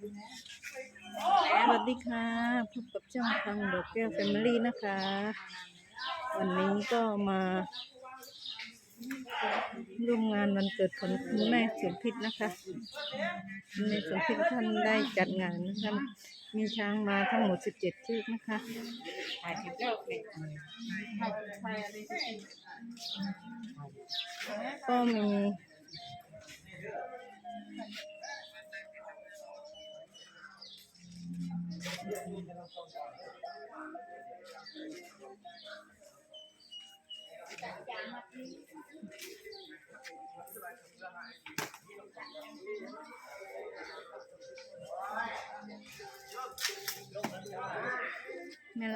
สวัสดีค่ะ พบกับช่องทางดอกแก้วแฟมิลี่นะคะ วันนี้ก็มาร่วมงานวันเกิดของคุณแม่สมพิษนะคะคุณแม่สมพิษท่านได้จัดงานนะคะมีช้างมาทั้งหมด 17เชือกนะคะถ่ายคลิปแล้วเนี่ยถ่ายถ่ายอะก็มี แม่ล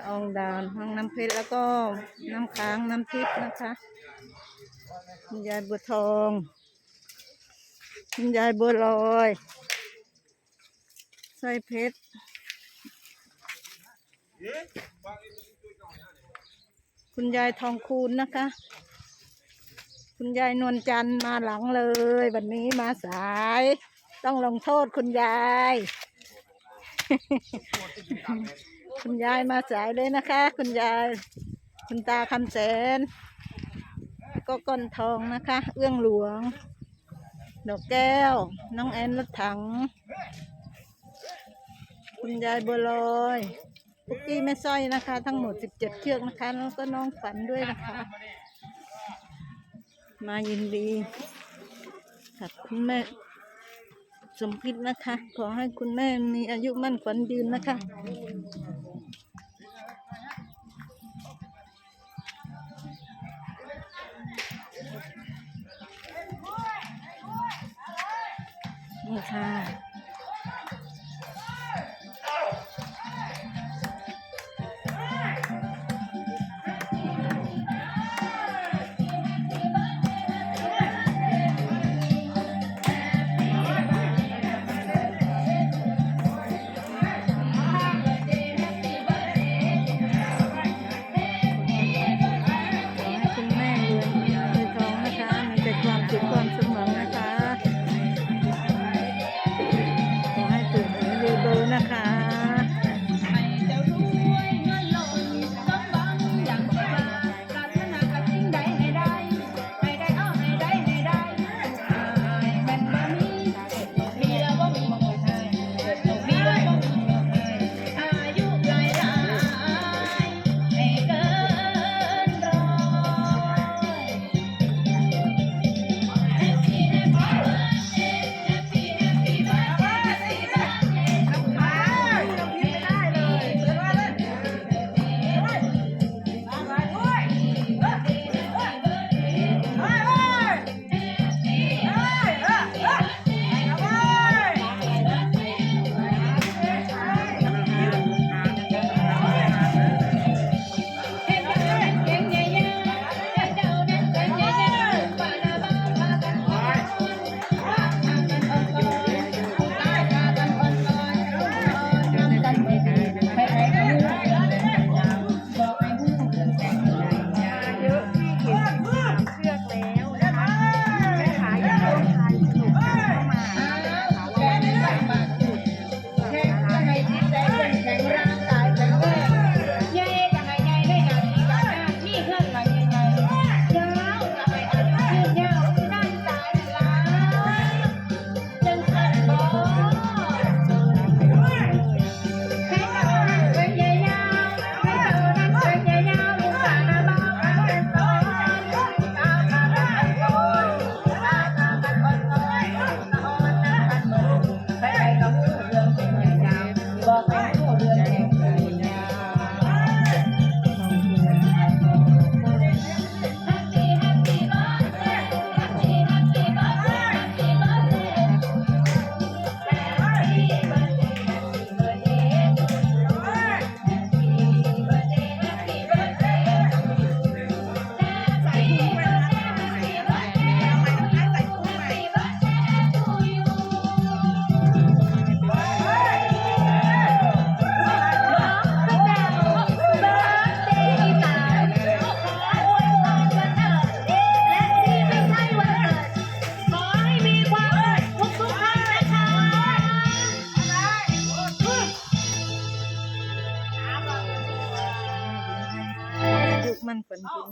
ะอองดาวห้องน้ำเพชรแล้วก็น้ำค้างน้ำทิพย์นะคะคุณยายบัวทองคุณยายบัวลอยสร้อยเพชร คุณยายทองคูณนะคะ คุณยายนวลจันทร์มาหลังเลยวันนี้มาสาย ต้องลงโทษคุณยาย คุณยายมาสายเลยนะคะ คุณยาย คุณตาคำแสน ก็ก้อนทองนะคะ เอื้องหลวง ดอกแก้ว น้องแอนรถถัง คุณยายบัวลอย ปุกกี้แม่สร้อยนะคะ ทั้งหมด 17 เชือกนะคะ แล้วก็น้องฝันด้วยนะคะ มายินดีกับคุณแม่สมพิษนะคะ ขอให้คุณแม่มีอายุมั่นขวัญยืนนะคะนี่ค่ะ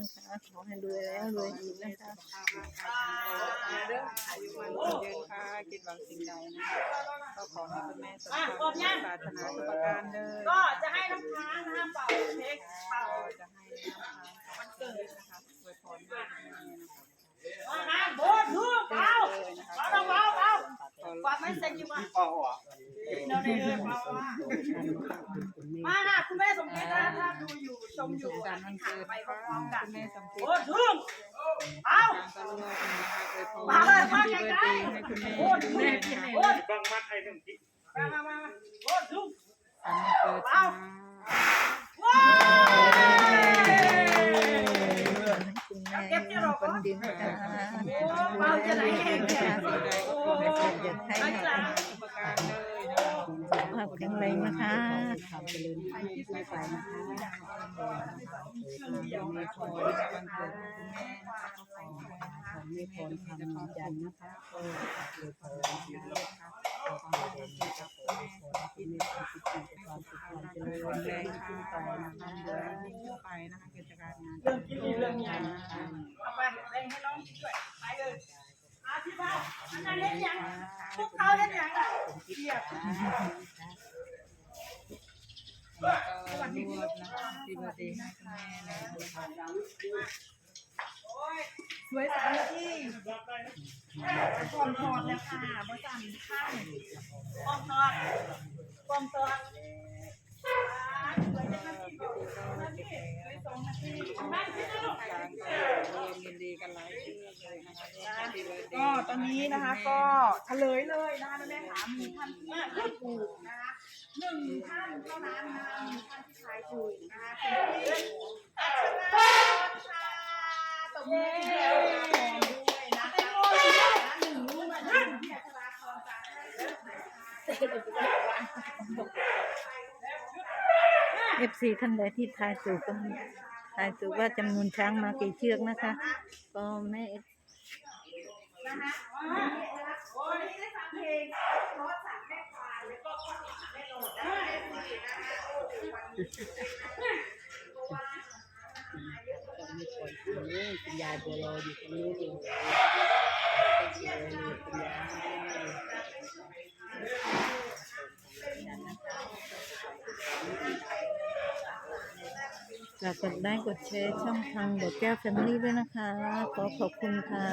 นะคะ ขอให้รวยแล้วรวยอีกนะคะเรื่องอายุมันยืนค่ะคิดหวังสิ่งใดนะคะก็ขอให้คุณแม่สมความปรารถนาทุกประการเลยก็จะให้น้ำค้างนะคะเป่าเค้กเป่าจะให้นะคะวันเกิดนะคะอวยพรให้คุณแม่นะคะว่าไงโบนลูกเป่าเป่าเป่าเป่าฝากไม่เซ็งอยู่ว่าเป่าอะ เราในเออเป่าว่ามานะคุณแม่สมเด็จนะถ้าดูอยู่ชมอยู่การวันเกิดไปนะคะพร้อมๆกันคุณแม่สมคิดโบนลูกเป่าการตลอดนะคะอวยพรมาเลยมาให้ใกล้เบิร์ดเดย์ให้คุณแม่โบนคุณลูแม่กที่ไหนโบนบางมัดไอ้หนึ่งที่มามามาโบนลูกอันนี้เปิดค่ะว้าคุณแม่คนดินนะคะเป่าจะไหนเองเนี่ยสิ่งใดก็ขอ สุขภาพแข็งแรงนะคะความเจริญที่ไม่ไปนะคะมีพรวันเกิดคุณแม่นะคะก็ขอขอไม่พรคำยันนะคะก็เลยพรนะคะความเจริญจากคุณแม่ขอที่มีความสุขความสุขความเจริญแรงขึ้นไปนะคะเดินยิ่งขึ้นไปนะคะกิจการงานเรื่องกินเรื่องงานะคะเอาไปแบ่งให้น้องกินด้วยไปเลยอาที่บ้าน อันนั้นเล่นยังพวกเขาเล่นยังอะเทียบก็นวดนะคะที่บดีให้คุณแม่นะคะสวยสามทีก่อนถอดแล้วค่ะบริษัทข้างก่อนถอดกอนถอด ยินดีกันหลายเชื่อเลยนะคะก็ตอนนี้นะคะก็เฉลยเลยนะคะแม่ถามีท่านที่ไม่ถูกนะคะหนึ่งท่านเท่านั้นนะคะมีท่านที่ทายถูกนะคะคุณพี่อัชราค่ะตบมือให้เราด้วยนะคะหนึ่งรู้มาหนึ่งที่อัชราพรจะให้เอฟซีท่านใดที่ทายถูกก็ ทายถูกว่าจำนวนช้างมากี่เชือกนะคะ ก็แม่นะคะโอ้ยได้ฟังเพลงรถสั่งแม่ควายแล้วก็ข้อสั่งแม่โหลดได้นะคะจะมีคนคนนี้คุณยายบัวลอยอยู่ตรงนี้เลยคุณยายคุณยาย ฝากกดไลค์กดแชร์ช่องทางเดอะแก้วแฟมิลี่ด้วยนะคะ ขอขอบคุณค่ะ